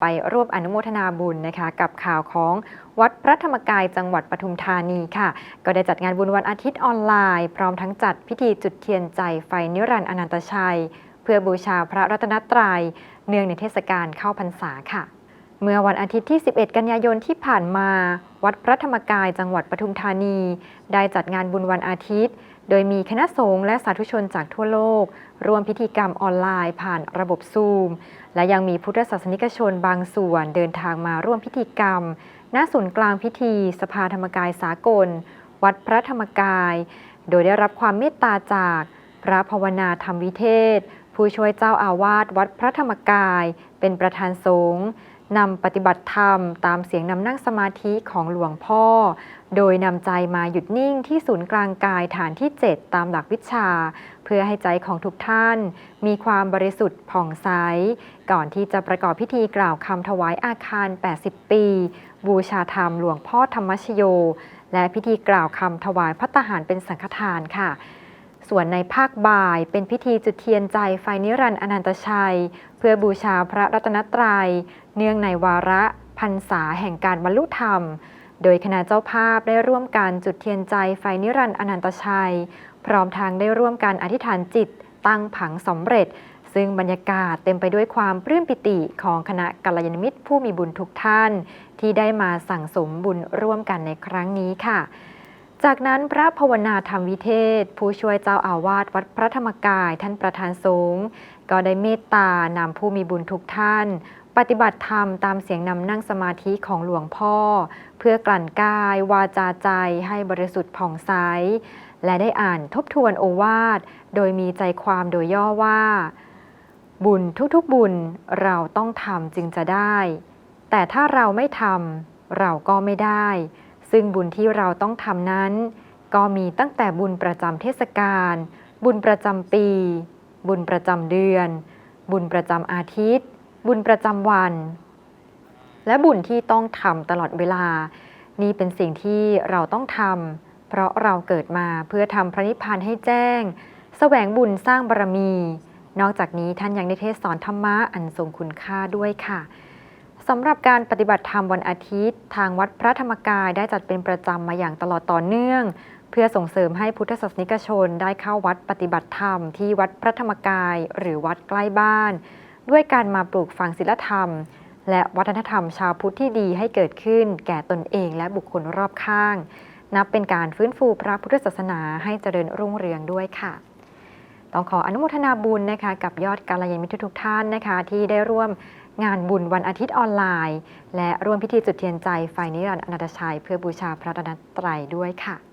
ไปร่วมอนุโมทนาบุญนะคะ กับข่าวของวัดพระธรรมกายจังหวัดปทุมธานีค่ะ ก็ได้จัดงานบุญวันอาทิตย์ออนไลน์ พร้อมทั้งจัดพิธีจุดเทียนใจไฟนิรันดร์อนันตชัย เพื่อบูชาพระรัตนตรัย เนื่องในเทศกาลเข้าพรรษาค่ะ เมื่อวันอาทิตย์ที่ 11 กันยายนที่ผ่านมา วัดพระธรรมกายจังหวัดปทุมธานี ได้จัดงานบุญวันอาทิตย์ โดยมีคณะสงฆ์และสาธุชนจากทั่วโลกร่วมพิธีกรรมออนไลน์ผ่านระบบซูม และยังมีพุทธศาสนิกชนบางส่วนเดินทางมาร่วมพิธีกรรม ณ ศูนย์กลางพิธี สภาธรรมกายสากล วัดพระธรรมกาย โดยได้รับความเมตตาจากพระภาวนาธรรมวิเทศ ผู้ช่วยเจ้าอาวาสวัดพระธรรมกาย เป็นประธานสงฆ์ นำปฏิบัติธรรมตามเสียงนำนั่งสมาธิของหลวงพ่อ โดยนำใจมาหยุดนิ่งที่ศูนย์กลางกายฐานที่ 7 ตามหลักวิชา เพื่อให้ใจของทุกท่าน มีความบริสุทธิ์ผ่องใส ก่อนที่จะประกอบพิธีกล่าวคำถวายอาคาร 80 ปี บูชาธรรมหลวงพ่อธรรมชโย และพิธีกล่าวคำถวายพัตหารเป็นสังฆทานค่ะ ส่วนในภาคบ่ายเป็นพิธีจุดเทียนใจไฟนิรันดร์อนันตชัย เพื่อบูชาพระรัตนตรัย เนื่องในวาระพรรษาแห่งการบรรลุธรรม โดยคณะเจ้าภาพได้ร่วมการจุดเทียนใจไฟนิรันดร์อนันตชัย พร้อมทางได้ร่วมการอธิษฐานจิตตั้งผังสำเร็จ ซึ่งบรรยากาศเต็มไปด้วยความปลื้มปิติของคณะกัลยาณมิตรผู้มีบุญทุกท่าน ที่ได้มาสั่งสมบุญร่วมกันในครั้งนี้ค่ะ จากนั้นพระภาวนาธรรมวิเทศ ผู้ช่วยเจ้าอาวาสวัดพระธรรมกายท่านประธานสงฆ์ก็ได้เมตตานำผู้มีบุญทุกท่าน ปฏิบัติธรรมตามเสียงนำนั่งสมาธิของหลวงพ่อ เพื่อกลั่นกายวาจาใจให้บริสุทธิ์ผ่องใส และได้อ่านทบทวนโอวาท โดยมีใจความโดยย่อว่า บุญทุกๆบุญเราต้องทำจึงจะได้ แต่ถ้าเราไม่ทำเราก็ไม่ได้ ซึ่งบุญที่เราต้องทำนั้น ก็มีตั้งแต่บุญประจำเทศกาล บุญประจำปี บุญประจำเดือน บุญประจำอาทิตย์ บุญประจำวัน และบุญที่ต้องทำตลอดเวลา นี่เป็นสิ่งที่เราต้องทำเพราะเราเกิดมาเพื่อทำพระนิพพานให้แจ้งแสวงบุญสร้างบารมี นอกจากนี้ท่านยังได้เทศสอนธรรมะอันทรงคุณค่าด้วยค่ะ สำหรับการปฏิบัติธรรมวันอาทิตย์ ทางวัดพระธรรมกายได้จัดเป็นประจำมาอย่างตลอดต่อเนื่อง เพื่อส่งเสริมให้พุทธศาสนิกชนได้เข้าวัดปฏิบัติธรรมที่วัดพระธรรมกาย หรือวัดใกล้บ้าน ด้วยการมาปลูกฝังศีลธรรม และวัฒนธรรมชาวพุทธที่ดีให้เกิดขึ้น แก่ตนเองและบุคคลรอบข้าง นับเป็นการฟื้นฟูพระพุทธศาสนาให้เจริญรุ่งเรืองด้วยค่ะต้องขออนุโมทนาบุญนะคะกับยอดการยานมิตรทุกท่านนะคะที่ได้ร่วม งานบุญวันอาทิตย์ออนไลน์ และร่วมพิธีจุดเทียนใจไฟนิรันดร์อนันตชัย เพื่อบูชาพระรัตนตรัยด้วยค่ะ